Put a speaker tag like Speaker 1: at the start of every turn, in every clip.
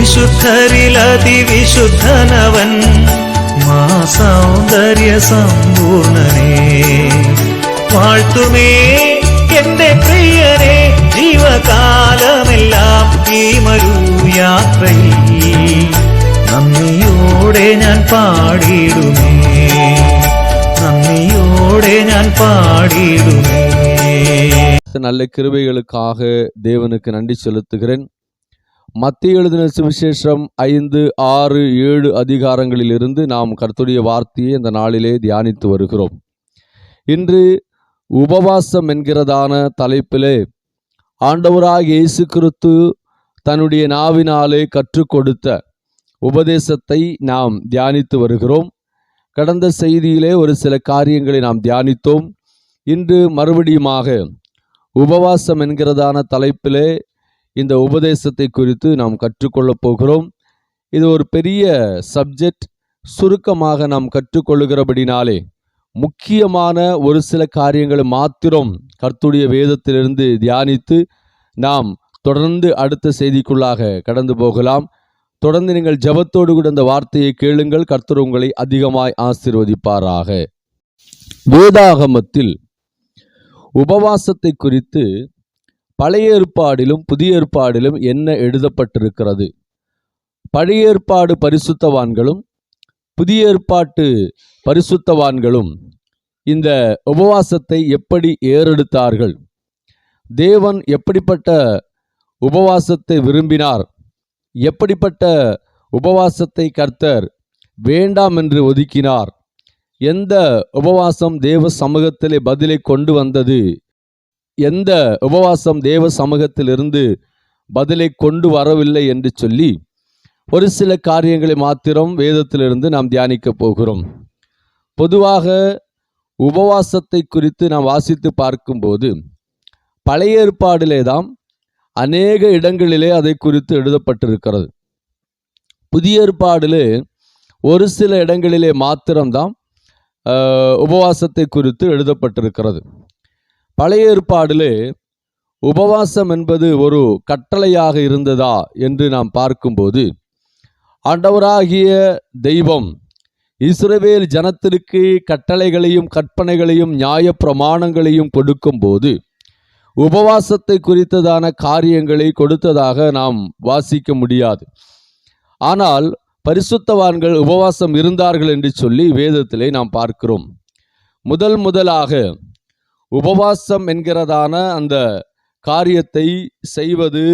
Speaker 1: വിശുദ്ധരിലതിവിശുദ്ധനവൻ മാ സൗന്ദര്യ സമ്പൂർണനേ വാഴ്ത്തുമേ എന്റെ പ്രിയരെ ജീവകാലമെല്ലാം ഈ മരു യാത്രയിൽ നന്ദിയോടെ ഞാൻ പാടിയിടുമേ നന്ദിയോടെ ഞാൻ പാടിയിടുമേ
Speaker 2: நல்ல கிருபைகளுக்காக தேவனுக்கு நன்றி செலுத்துகிறேன் மத்திய எழுதின சுவிசேஷம் ஐந்து ஆறு ஏழு அதிகாரங்களிலிருந்து நாம் கர்த்துடைய வார்த்தையை இந்த நாளிலே தியானித்து வருகிறோம். இன்று உபவாசம் என்கிறதான தலைப்பிலே ஆண்டவராக இயேசு கிறிஸ்து தன்னுடைய நாவினாலே கற்றுக் கொடுத்த உபதேசத்தை நாம் தியானித்து வருகிறோம். கடந்த செய்தியிலே ஒரு சில காரியங்களை நாம் தியானித்தோம். இன்று மறுபடியுமாக உபவாசம் என்கிறதான தலைப்பிலே இந்த உபதேசத்தை குறித்து நாம் கற்றுக்கொள்ளப் போகிறோம். இது ஒரு பெரிய சப்ஜெக்ட் சுருக்கமாக நாம் கற்றுக்கொள்ளுகிறபடினாலே முக்கியமான ஒரு சில காரியங்களை மாத்திரம் கர்த்துடைய வேதத்திலிருந்து தியானித்து நாம் தொடர்ந்து அடுத்த செய்திக்குள்ளாக கடந்து போகலாம். தொடர்ந்து நீங்கள் ஜெபத்தோடு கூட இந்த வார்த்தையை கேளுங்கள். கர்த்தர் உங்களை அதிகமாய் ஆசீர்வதிப்பாராக. வேதாகமத்தில் உபவாசத்தை குறித்து பழைய ஏற்பாடிலும் புதிய ஏற்பாடிலும் என்ன எழுதப்பட்டிருக்கிறது? பழைய ஏற்பாடு பரிசுத்தவான்களும் புதிய ஏற்பாட்டு பரிசுத்தவான்களும் இந்த உபவாசத்தை எப்படி ஏறெடுத்தார்கள்? தேவன் எப்படிப்பட்ட உபவாசத்தை விரும்பினார்? எப்படிப்பட்ட உபவாசத்தை கர்த்தர் வேண்டாம் என்று ஒதுக்கினார்? எந்த உபவாசம் தேவ சமூகத்திலே பதிலை கொண்டு வந்தது? எந்த உபவாசம் தேவ சமூகத்திலிருந்து பதிலை கொண்டு வரவில்லை என்று சொல்லி ஒரு சில காரியங்களை மாத்திரம் வேதத்திலிருந்து நாம் தியானிக்க போகிறோம். பொதுவாக உபவாசத்தை குறித்து நாம் வாசித்து பார்க்கும்போது பழைய ஏற்பாடிலே தான் அநேக இடங்களிலே அதை குறித்து எழுதப்பட்டிருக்கிறது. புதிய ஏற்பாடிலே ஒரு சில இடங்களிலே மாத்திரம்தான் உபவாசத்தை குறித்து எழுதப்பட்டிருக்கிறது. பழைய ஏற்பாடிலே உபவாசம் என்பது ஒரு கட்டளையாக இருந்ததா என்று நாம் பார்க்கும்போது ஆண்டவராகிய தெய்வம் இஸ்ரவேல் ஜனத்திற்கு கட்டளைகளையும் கற்பனைகளையும் நியாய பிரமாணங்களையும் கொடுக்கும்போது உபவாசத்தை குறித்ததான காரியங்களை கொடுத்ததாக நாம் வாசிக்க முடியாது. ஆனால் பரிசுத்தவான்கள் உபவாசம் இருந்தார்கள் என்று சொல்லி வேதத்திலே நாம் பார்க்கிறோம். முதல் முதலாக உபவாசம் என்கிறதான அந்த காரியத்தை செய்வது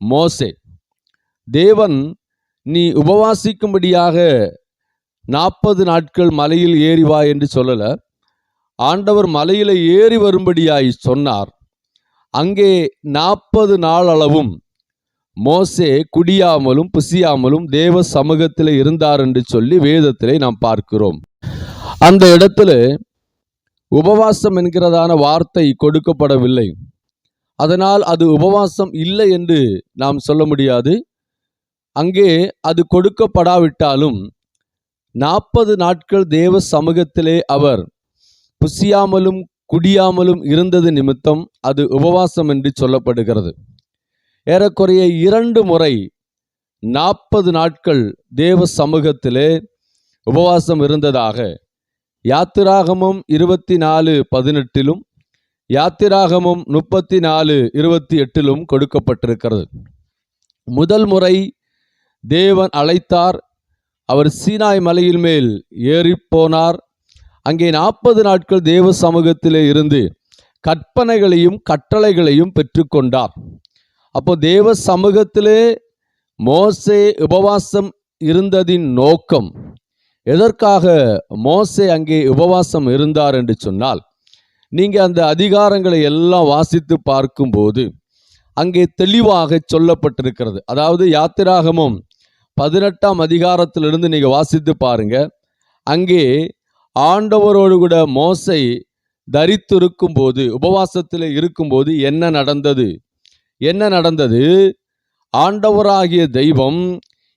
Speaker 2: மோசே. தேவன் நீ உபவாசிக்கும்படியாக நாற்பது நாட்கள் மலையில் ஏறி வா என்று சொல்லல. ஆண்டவர் மலையில ஏறி வரும்படியாய் சொன்னார். அங்கே நாற்பது நாள் அளவும் மோசே குடியாமலும் புசியாமலும் தேவ சமூகத்தில் இருந்தார் என்று சொல்லி வேதத்திலே நாம் பார்க்கிறோம். அந்த இடத்துல உபவாசம் என்கிறதான வார்த்தை கொடுக்கப்படவில்லை. அதனால் அது உபவாசம் இல்லை என்று நாம் சொல்ல முடியாது. அங்கே அது கொடுக்கப்படாவிட்டாலும் நாற்பது நாட்கள் தேவ சமூகத்திலே அவர் புசியாமலும் குடியாமலும் இருந்தது நிமித்தம் அது உபவாசம் என்று சொல்லப்படுகிறது. ஏறக்குறைய இரண்டு முறை நாற்பது நாட்கள் தேவ சமூகத்திலே உபவாசம் இருந்ததாக யாத்திராகமம் இருபத்தி நாலு பதினெட்டிலும் யாத்திராகமம் முப்பத்தி நாலு இருபத்தி எட்டிலும் கொடுக்கப்பட்டிருக்கிறது. முதல் முறை தேவன் அழைத்தார். அவர் சீனாய் மலையின் மேல் ஏறிப் போனார் அங்கே நாற்பது நாட்கள் தேவ சமூகத்திலே இருந்து கற்பனைகளையும் கட்டளைகளையும் பெற்றுக்கொண்டார். அப்போ தேவ சமூகத்திலே மோசே உபவாசம் இருந்ததின் நோக்கம் எதற்காக மோசே அங்கே உபவாசம் இருந்தார் என்று சொன்னால் நீங்கள் அந்த அதிகாரங்களை எல்லாம் வாசித்து பார்க்கும்போது அங்கே தெளிவாக சொல்லப்பட்டிருக்கிறது. அதாவது யாத்திராகமும் பதினெட்டாம் அதிகாரத்திலிருந்து நீங்கள் வாசித்து பாருங்க. அங்கே ஆண்டவரோடு கூட மோசை தரித்திருக்கும் போது உபவாசத்தில் இருக்கும்போது என்ன நடந்தது? என்ன நடந்தது? ஆண்டவராகிய தெய்வம்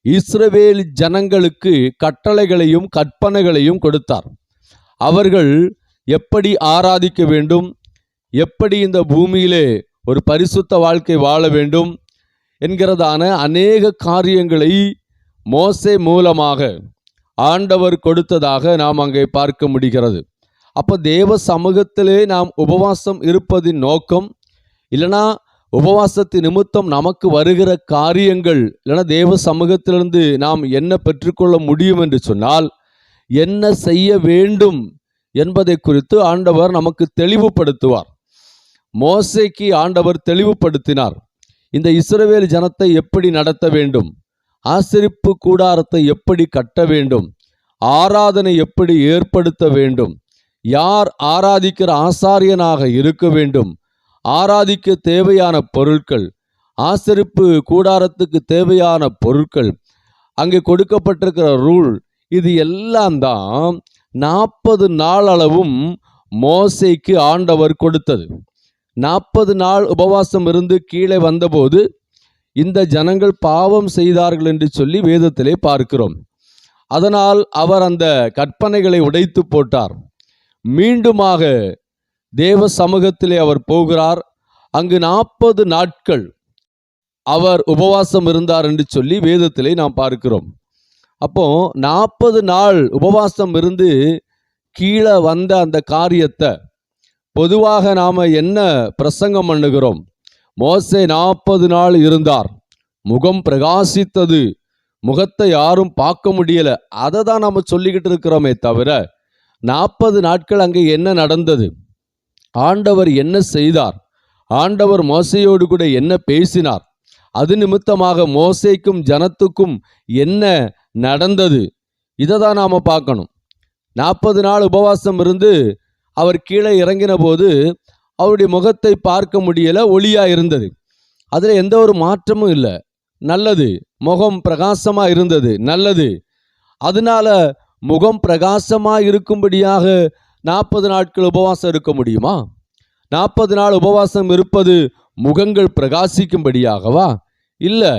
Speaker 2: இஸ்ரவேல் ஜனங்களுக்கு கட்டளைகளையும் கற்பனைகளையும் கொடுத்தார். அவர்கள் எப்படி ஆராதிக்க வேண்டும்? எப்படி இந்த பூமியிலே ஒரு பரிசுத்த வாழ்க்கை வாழ வேண்டும்? என்கிறதான அநேக காரியங்களை மோசே மூலமாக ஆண்டவர் கொடுத்ததாக நாம் அங்கே பார்க்க முடிகிறது. அப்போ தேவ சமூகத்திலே நாம் உபவாசம் இருப்பதின் நோக்கம் இல்லைனா உபவாசத்து நிமித்தம் நமக்கு வருகிற காரியங்கள் இல்லைன்னா தேவ சமூகத்திலிருந்து நாம் என்ன பெற்றுக்கொள்ள முடியும் என்று சொன்னால் என்ன செய்ய வேண்டும் என்பதை குறித்து ஆண்டவர் நமக்கு தெளிவுபடுத்துவார். மோசைக்கு ஆண்டவர் தெளிவுபடுத்தினார். இந்த இஸ்ரவேல் ஜனத்தை எப்படி நடத்த வேண்டும்? ஆசரிப்பு கூடாரத்தை எப்படி கட்ட வேண்டும்? ஆராதனை எப்படி ஏற்படுத்த வேண்டும்? யார் ஆராதிக்கிற ஆசாரியனாக இருக்க வேண்டும்? ஆராதிக்க தேவையான பொருட்கள் ஆசரிப்பு கூடாரத்துக்கு தேவையான பொருட்கள் அங்கே கொடுக்கப்பட்டிருக்கிற ரூல் இது எல்லாம் தான் நாற்பது நாள் அளவும் மோசைக்கு ஆண்டவர் கொடுத்தது. நாற்பது நாள் உபவாசம் இருந்து கீழே வந்தபோது இந்த ஜனங்கள் பாவம் செய்தார்கள் என்று சொல்லி வேதத்திலே பார்க்கிறோம். அதனால் அவர் அந்த கற்பனைகளை உடைத்து போட்டார். மீண்டுமாக தேவ சமூகத்திலே அவர் போகிறார். அங்கு நாற்பது நாட்கள் அவர் உபவாசம் இருந்தார் என்று சொல்லி வேதத்திலே நாம் பார்க்கிறோம். அப்போ நாற்பது நாள் உபவாசம் இருந்து கீழே வந்த அந்த காரியத்தை பொதுவாக நாம் என்ன பிரசங்கம் பண்ணுகிறோம்? மோசே நாற்பது நாள் இருந்தார். முகம் பிரகாசித்தது. முகத்தை யாரும் பார்க்க முடியல. அதை தான் நம்ம சொல்லிக்கிட்டு இருக்கிறோமே தவிர நாற்பது நாட்கள் அங்கே என்ன நடந்தது? ஆண்டவர் என்ன செய்தார்? ஆண்டவர் மோசையோடு கூட என்ன பேசினார்? அது நிமித்தமாக மோசைக்கும் ஜனத்துக்கும் என்ன நடந்தது? இதை தான் நாம் பார்க்கணும். நாற்பது நாள் உபவாசம் இருந்து அவர் கீழே இறங்கின போது அவருடைய முகத்தை பார்க்க முடியல ஒளியாக இருந்தது. அதில் எந்த ஒரு மாற்றமும் இல்லை. நல்லது. முகம் பிரகாசமாக இருந்தது. நல்லது. அதனால முகம் பிரகாசமாக இருக்கும்படியாக நாற்பது நாட்கள் உபவாசம் இருக்க முடியுமா? நாற்பது நாள் உபவாசம் இருப்பது முகங்கள் பிரகாசிக்கும்படியாகவா? இல்லை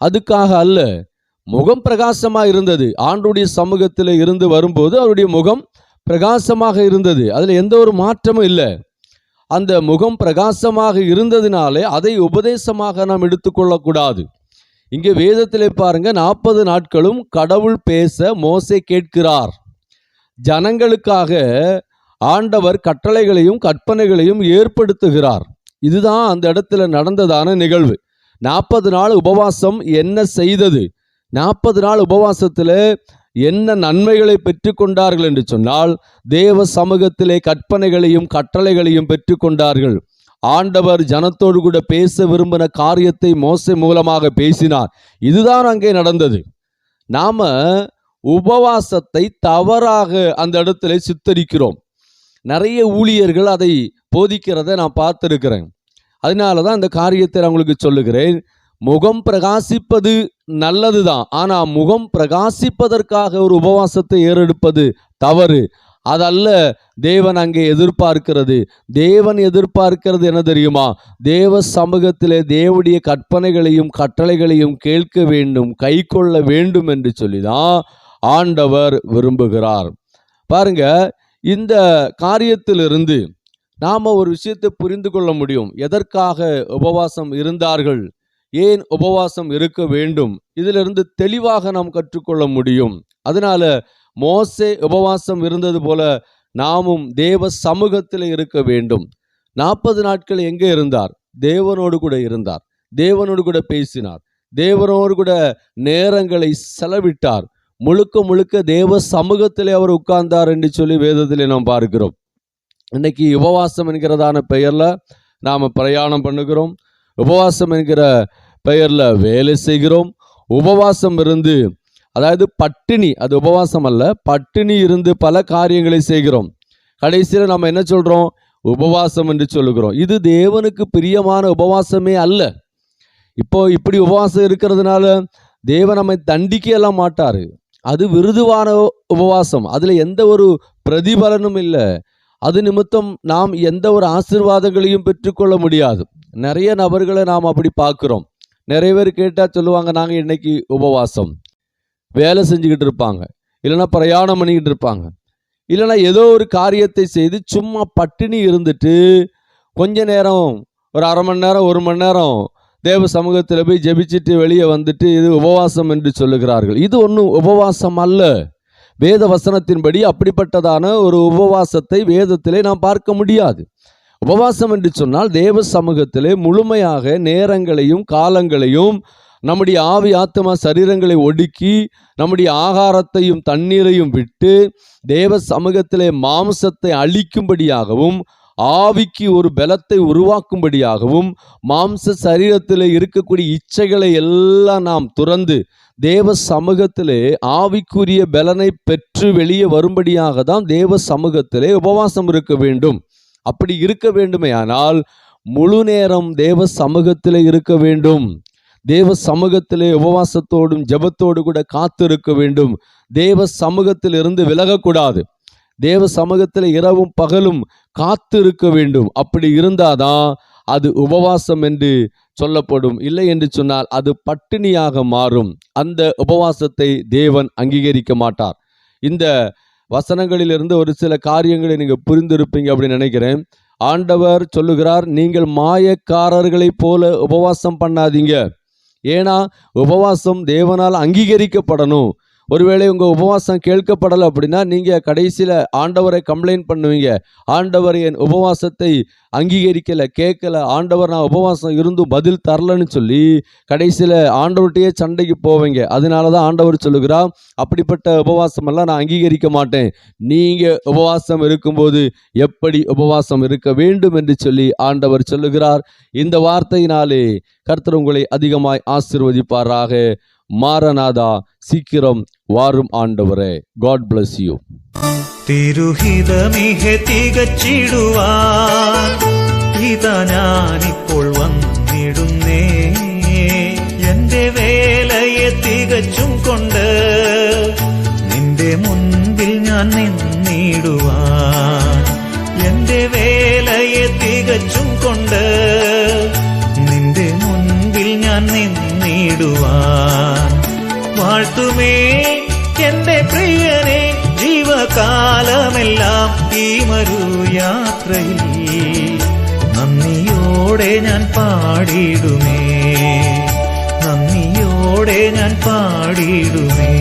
Speaker 2: அதுக்காக அல்ல. முகம் பிரகாசமாக இருந்தது. ஆண்டுடைய சமூகத்தில் இருந்து வரும்போது அவருடைய முகம் பிரகாசமாக இருந்தது. அதில் எந்த ஒரு மாற்றமும் இல்லை. அந்த முகம் பிரகாசமாக இருந்ததினாலே அதை உபதேசமாக நாம் எடுத்துக்கொள்ளக்கூடாது இங்கே வேதத்திலே பாருங்க நாற்பது நாட்களும் கடவுள் பேச மோசை கேட்கிறார். ஜனங்களுக்காக ஆண்டவர் கட்டளைகளையும் கற்பனைகளையும் ஏற்படுத்துகிறார். இதுதான் அந்த இடத்துல நடந்ததான நிகழ்வு. நாற்பது நாள் உபவாசம் என்ன செய்தது? நாற்பது நாள் உபவாசத்தில் என்ன நன்மைகளை பெற்றுக்கொண்டார்கள் என்று சொன்னால் தேவ சமூகத்திலே கற்பனைகளையும் கட்டளைகளையும் பெற்றுக்கொண்டார்கள். ஆண்டவர் ஜனத்தோடு கூட பேச விரும்பின காரியத்தை மோசை மூலமாக பேசினார். இதுதான் அங்கே நடந்தது. நாம உபவாசத்தை தவறாக அந்த இடத்துல சித்தரிக்கிறோம். நிறைய ஊழியர்கள் அதை போதிக்கிறதை நான் பார்த்துருக்கிறேன். அதனால தான் இந்த காரியத்தை நான் உங்களுக்கு சொல்லுகிறேன். முகம் பிரகாசிப்பது நல்லது தான் ஆனால் முகம் பிரகாசிப்பதற்காக ஒரு உபவாசத்தை ஏறெடுப்பது தவறு. அதல்ல தேவன் அங்கே எதிர்பார்க்கிறது. தேவன் எதிர்பார்க்கிறது என்ன தெரியுமா? தேவ சமூகத்திலே தேவடைய கற்பனைகளையும் கட்டளைகளையும் கேட்க வேண்டும் கை கொள்ள வேண்டும் என்று சொல்லி தான் ஆண்டவர் விரும்புகிறார். பாருங்க இந்த காரியத்திலிருந்து நாம் ஒரு விஷயத்தை புரிந்து கொள்ள முடியும். எதற்காக உபவாசம் இருந்தார்கள்? ஏன் உபவாசம் இருக்க வேண்டும்? இதிலிருந்து தெளிவாக நாம் கற்றுக்கொள்ள முடியும். அதனால மோசே உபவாசம் இருந்தது போல நாமும் தேவ சமூகத்தில் இருக்க வேண்டும். நாற்பது நாட்கள் எங்கே இருந்தார்? தேவனோடு கூட இருந்தார். தேவனோடு கூட பேசினார். தேவனோடு கூட நேரங்களை செலவிட்டார். முழுக்க முழுக்க தேவ சமூகத்திலே அவர் உட்கார்ந்தார் என்று சொல்லி வேதத்திலே நாம் பார்க்கிறோம். இன்னைக்கு உபவாசம் என்கிறதான பெயரில் நாம் பிரயாணம் பண்ணுகிறோம். உபவாசம் என்கிற பெயரில் வேலை செய்கிறோம். உபவாசம் இருந்து அதாவது பட்டினி அது உபவாசம் அல்ல பட்டினி இருந்து பல காரியங்களை செய்கிறோம். கடைசியில் நம்ம என்ன சொல்கிறோம் உபவாசம் என்று சொல்லுகிறோம். இது தேவனுக்கு பிரியமான உபவாசமே அல்ல. இப்போ இப்படி உபவாசம் இருக்கிறதுனால தேவன் நம்மை தண்டிக்க எல்லாம் அது விருதுவான உபவாசம். அதில் எந்த ஒரு பிரதிபலனும் இல்லை. அது நிமித்தம் நாம் எந்த ஒரு ஆசீர்வாதங்களையும் பெற்றுக்கொள்ள முடியாது. நிறைய நபர்களை நாம் அப்படி பார்க்குறோம். நிறைய பேர் கேட்டால் சொல்லுவாங்க நாங்கள் இன்னைக்கு உபவாசம். வேலை செஞ்சுக்கிட்டு இருப்பாங்க. இல்லைன்னா பிரயாணம் பண்ணிக்கிட்டு இருப்பாங்க. இல்லைன்னா ஏதோ ஒரு காரியத்தை செய்து சும்மா பட்டினி இருந்துட்டு கொஞ்ச நேரம் ஒரு அரை மணி நேரம் ஒரு மணி நேரம் தேவ சமூகத்தில் போய் ஜெபிச்சிட்டு வெளியே வந்துட்டு இது உபவாசம் என்று சொல்லுகிறார்கள். இது ஒன்றும் உபவாசம் அல்ல. வேத வசனத்தின்படி அப்படிப்பட்டதான ஒரு உபவாசத்தை வேதத்திலே நாம் பார்க்க முடியாது. உபவாசம் என்று சொன்னால் தேவ சமூகத்திலே முழுமையாக நேரங்களையும் காலங்களையும் நம்முடைய ஆவி ஆத்மா சரீரங்களை ஒடுக்கி நம்முடைய ஆகாரத்தையும் தண்ணீரையும் விட்டு தேவ சமூகத்திலே மாம்சத்தை அழிக்கும்படியாகவும் ஆவிக்கு ஒரு பலத்தை உருவாக்கும்படியாகவும் மாம்ச சரீரத்தில் இருக்கக்கூடிய இச்சைகளை எல்லாம் நாம் துறந்து தேவ சமூகத்திலே ஆவிக்குரிய பலனை பெற்று வெளியே வரும்படியாக தான் தேவ சமூகத்திலே உபவாசம் இருக்க வேண்டும். அப்படி இருக்க வேண்டுமேயானால் முழு நேரம் தேவ சமூகத்திலே இருக்க வேண்டும். தேவ சமூகத்திலே உபவாசத்தோடும் ஜெபத்தோடு கூட காத்திருக்க வேண்டும். தேவ சமூகத்தில் இருந்து விலகக்கூடாது. தேவ சமூகத்தில் இரவும் பகலும் காத்து இருக்க வேண்டும். அப்படி இருந்தாதான் அது உபவாசம் என்று சொல்லப்படும். இல்லை என்று சொன்னால் அது பட்டினியாக மாறும். அந்த உபவாசத்தை தேவன் அங்கீகரிக்க மாட்டார். இந்த வசனங்களிலிருந்து ஒரு சில காரியங்களை நீங்கள் புரிந்திருப்பீங்க அப்படின்னு நினைக்கிறேன். ஆண்டவர் சொல்லுகிறார் நீங்கள் மாயக்காரர்களைப் போல உபவாசம் பண்ணாதீங்க. ஏன்னா உபவாசம் தேவனால் அங்கீகரிக்கப்படணும். ஒருவேளை உங்கள் உபவாசம் கேட்கப்படலை அப்படின்னா நீங்கள் கடைசியில் ஆண்டவரை கம்ப்ளைண்ட் பண்ணுவீங்க. ஆண்டவர் என் உபவாசத்தை அங்கீகரிக்கலை கேட்கல. ஆண்டவர் நான் உபவாசம் இருந்தும் பதில் தரலன்னு சொல்லி கடைசியில் ஆண்டவர்கிட்டயே சண்டைக்கு போவீங்க. அதனால தான் ஆண்டவர் சொல்லுகிறார் அப்படிப்பட்ட உபவாசமெல்லாம் நான் அங்கீகரிக்க மாட்டேன். நீங்கள் உபவாசம் இருக்கும்போது எப்படி உபவாசம் இருக்க வேண்டும்? என்று சொல்லி ஆண்டவர் சொல்லுகிறார். இந்த வார்த்தையினாலே கர்த்தர் உங்களை அதிகமாய் ஆசிர்வதிப்பாராக. மாரநாதா சீக்கிரம் வாரும் ஆண்டவரே காட் bless யூ
Speaker 1: തിരുഹിതമിഹ തികച്ചിടുവാൻ ഇതാ ഞാനിപ്പോൾ വന്നിടുന്നേ എന്റെ വേലയെ തികച്ചും കൊണ്ട് നിന്റെ മുൻപിൽ ഞാൻ നിന്നിടുവാൻ എന്റെ വേലയെ തികച്ചും വാഴ്ത്തുമേ എന്റെ പ്രിയനെ ജീവകാലമെല്ലാം ഈ മരുയാത്രയിൽ നന്ദിയോടെ ഞാൻ പാടിയിടുമേ നന്ദിയോടെ ഞാൻ പാടിയിടുമേ.